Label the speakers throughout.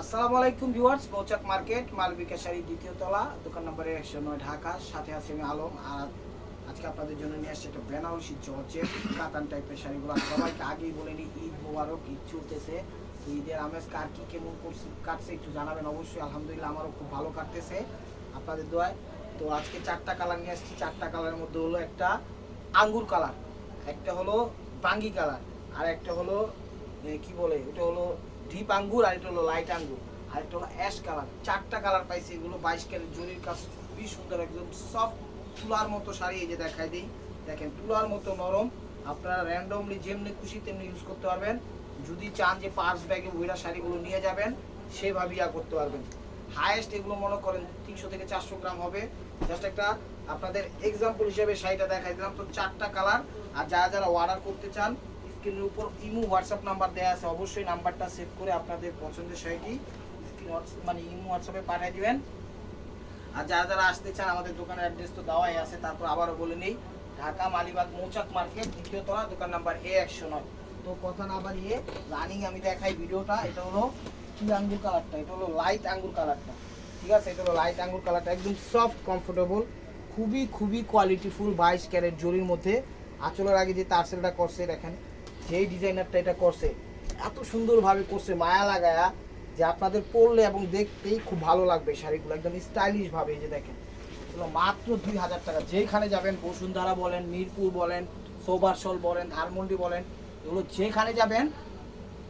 Speaker 1: আসসালামু আলাইকুম viewers Mouchak market Malavika sari দ্বিতীয় তলা, দোকান নম্বর একশো নয় ঢাকা, সাথে আছে আমি আলম। আর আজকে আপনাদের জন্য নিয়ে আসছে একটা বেনারসি জর্জের কাতান টাইপের শাড়িগুলো। সবাইকে আগেই বলে নিই, ঈদ মোবারক, ঈদ চলতেছে। ঈদের আমেজ কার কি কেমন করছে, কাটছে একটু জানাবেন। অবশ্যই আলহামদুলিল্লাহ আমারও খুব ভালো কাটতেছে আপনাদের দোয়ায়। তো আজকে চারটা কালার নিয়ে আসছি। চারটা কালারের মধ্যে হলো একটা আঙ্গুর কালার একটা হলো বাঙ্গি কালার আর একটা হলো কি বলে, ওটা হলো ডিপ আঙ্গুর আর এটা হলো লাইট আঙ্গুর আর একটা হলো অ্যাশ কালার চারটা কালার পাইছি এগুলো বাইশ ক্যারেট জরির কাজ। খুবই সুন্দর একদম সফট তুলার মতো শাড়ি এই যে দেখাই দিই। দেখেন, তুলার মতো নরম। আপনারা র্যান্ডমলি যেমনি খুশি তেমনি ইউজ করতে পারবেন। যদি চান যে পার্স ব্যাগে বইরা শাড়িগুলো নিয়ে যাবেন, সেভাবে ইয়া করতে পারবেন। হায়েস্ট এগুলো মনে করেন তিনশো থেকে চারশো গ্রাম হবে। জাস্ট একটা আপনাদের এক্সাম্পল হিসেবে শাড়িটা দেখাই দিলাম। তো চারটা কালার আর যারা যারা অর্ডার করতে চান স্ক্রিনের উপর ইমো হোয়াটসঅ্যাপ নাম্বার দেওয়া আছে। অবশ্যই নাম্বারটা সেভ করে আপনাদের পছন্দের শাড়িটি মানে ইমো হোয়াটসঅ্যাপে পাঠিয়ে দিবেন। আর যারা যারা আসতে চান, আমাদের দোকানের অ্যাড্রেস তো দেওয়াই আছে, তারপর আবারও বলে নেই। ঢাকা মালিবাগ মৌচাক মার্কেট, দ্বিতীয় তলা, দোকান নাম্বার এ একশো নয়। তো কথা না বাড়িয়ে রানিং আমি দেখাই ভিডিওটা। এটা হলো কি আঙ্গুর কালারটা এটা হলো লাইট আঙ্গুর কালারটা ঠিক আছে? এটা হলো লাইট আঙ্গুর কালারটা একদম সফট কমফোর্টেবল খুবই খুবই কোয়ালিটিফুল বাইশ ক্যারেট জরির মধ্যে। আঁচলের আগে যে তারসেলটা করছে, দেখেন। যেই ডিজাইনারটা এটা করছে এত সুন্দরভাবে করছে মায়া লাগায়া যে আপনাদের পরলে এবং দেখতেই খুব ভালো লাগবে শাড়িগুলো একদম স্টাইলিশ ভাবে এই যে দেখেন। এগুলো মাত্র দুই হাজার টাকা। যেখানে যাবেন বসুন্ধরা বলেন মিরপুর বলেন সোবারসল বলেন ধানমন্ডি বলেন এগুলো যেখানে যাবেন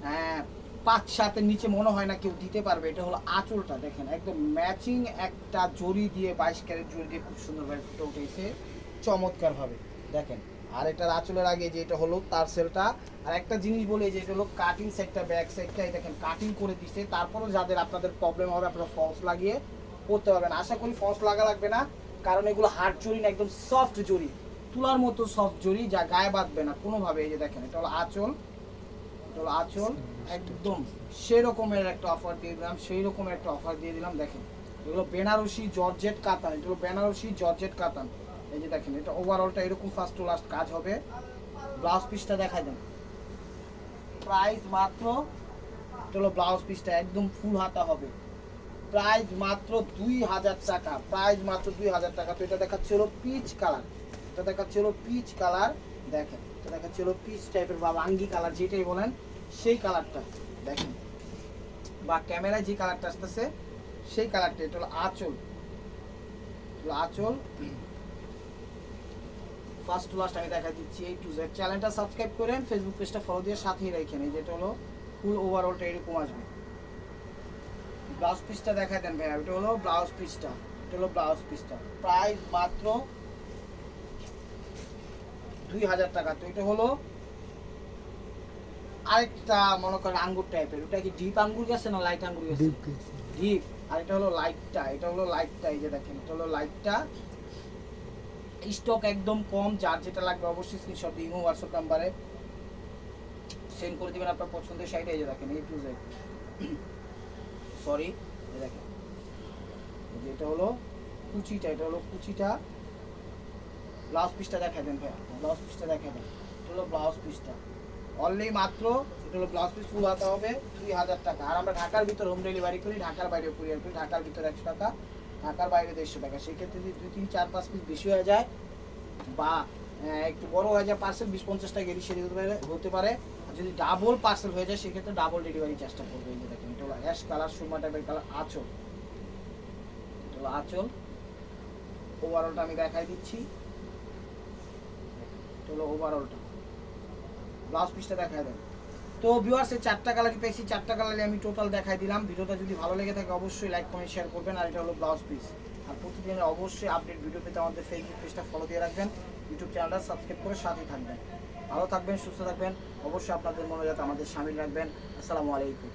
Speaker 1: হ্যাঁ, পাঁচ সাতের নিচে মনে হয় না কেউ দিতে পারবে। এটা হলো আঁচলটা দেখেন একদম ম্যাচিং একটা জড়ি দিয়ে বাইশ ক্যারেট জড়ি দিয়ে খুব সুন্দরভাবে ফুটে উঠেছে। চমৎকারভাবে দেখেন। আর এটার আঁচলের আগে যে এটা হলো তার সেলটা। আর একটা জিনিস বলে যে এটা হলো কাটিং সেটটা ব্যাক সেটটা দেখেন কাটিং করে দিচ্ছে তারপরও যাদের আপনাদের প্রবলেম হবে, আপনারা ফলস লাগিয়ে করতে পারবেন। আশা করি ফলস লাগা লাগবে না, কারণ এগুলো হার্ড জড়ি না, একদম সফট জড়ি। তুলার মতো সফট জড়ি যা গায়ে বাঁধবে না কোনোভাবে। এই যে দেখেন, এটা হলো আঁচল। এটা হলো আঁচল। একদম সেই রকমের একটা অফার দিয়ে দিলাম সেই রকমের একটা অফার দিয়ে দিলাম। দেখেন, এগুলো বেনারসি জর্জেট কাতান, এটা হলো বেনারসি জর্জেট কাতান। এই যে দেখেন, এটা ওভারঅলটা এরকম ফার্স্ট টু লাস্ট কাজ হবে। ব্লাউজ পিসটা দেখাই দেন। প্রাইস মাত্র, এটা হলো ব্লাউজ পিসটা একদম ফুল হাতা হবে। প্রাইস মাত্র দুই হাজার টাকা প্রাইস মাত্র দুই হাজার টাকা। তো এটা দেখাচ্ছে হলো পিচ কালার এটা দেখাচ্ছে হলো পিচ কালার দেখেন। এটা দেখাচ্ছে হলো পিচ টাইপের বা আঙ্গি কালার যেটাই বলেন, সেই কালারটা দেখেন। বা ক্যামেরায় যে কালারটা আসতেছে, সেই কালারটা এটা হলো আঁচল। আঁচল। ফার্স্ট টু লাস্ট আমি দেখা দিচ্ছি এই টু জেড চ্যানেলটা সাবস্ক্রাইব করেন ফেসবুক পেজটা ফলো দিয়ে সাথেই রাখেন এই যেটা হলো ফুল ওভারঅলটা এরকম আসবে। ব্লাউজ পিসটা দেখা দেন ভাইয়া এটা হলো ব্লাউজ পিসটা এটা হলো ব্লাউজ পিসটা প্রাইস মাত্র দুই হাজার টাকা। তো এটা হলো আরেকটা মনে করেন আঙ্গুর টাইপের ওটা কি ডিপ আঙ্গুর গেছে না লাইট আঙ্গুর গেছে? ডিপ আর এটা হলো লাইটটা এটা হলো লাইটটা এই যে দেখেন এটা হলো লাইটটা স্টক একদম কম, যার যেটা লাগবে অবশ্যই স্ক্রিনশট দিয়ে ইমো হোয়াটসঅ্যাপ নাম্বারে সেন্ড করে দিবেন আপনার পছন্দের সাইটে এই যে দেখেন এই টু জেড সরি দেখেন। এই যে এটা হলো কুচিটা, এটা হলো কুচিটা। ব্লাউজ পিসটা দেখা দেন ভাইয়া ব্লাউজ পিসটা দেখা দেন। এটা হলো ব্লাউজ পিসটা অনলি মাত্র এটা হলো ব্লাউজ পিস ফুল হাতে হবে, দুই হাজার টাকা। আর আমরা ঢাকার ভিতর হোম ডেলিভারি করি, ঢাকার বাইরে কুরিয়ার করি, ঢাকার ভিতর একশো টাকা। ঢাকার বাইরে দেড়শো টাকা সেক্ষেত্রে যদি দুই, তিন, চার, পাঁচ পিস বেশি হয়ে যায়, বা একটু বড় হয়ে যায় পার্সেল বিশ, পঞ্চাশ টাকা এদিক সেদিক হতে পারে হতে পারে। যদি ডাবল পার্সেল হয়ে যায়, সেক্ষেত্রে ডাবল ডেলিভারি চার্জটা পড়বে এই যে দেখেন, এটা হলো অ্যাশ কালার সুরমা টাইপের কালার আঁচল। এটা হলো আঁচল। ওভারঅলটা আমি দেখাই দিচ্ছি। এটা হলো ওভারঅলটা ব্লাউজ পিসটা দেখাই দেন। তো ভিউয়ার্স এই চারটা কালারই পেয়েছি, চারটা কালারে আমি টোটাল দেখাই দিলাম। ভিডিওটা যদি ভালো লেগে থাকে, অবশ্যই লাইক কমেন্ট শেয়ার করবেন। আর এটা হলো ব্লাউজ পিস আর প্রতিদিনের অবশ্যই আপডেট ভিডিও পেতে আমাদের ফেসবুক পেজটা ফলো দিয়ে রাখবেন। ইউটিউব চ্যানেলটা সাবস্ক্রাইব করে সাথে থাকবেন। ভালো থাকবেন, সুস্থ থাকবেন। অবশ্যই আপনাদের মনে যাতে আমাদের সামিল রাখবেন। আসসালামু আলাইকুম।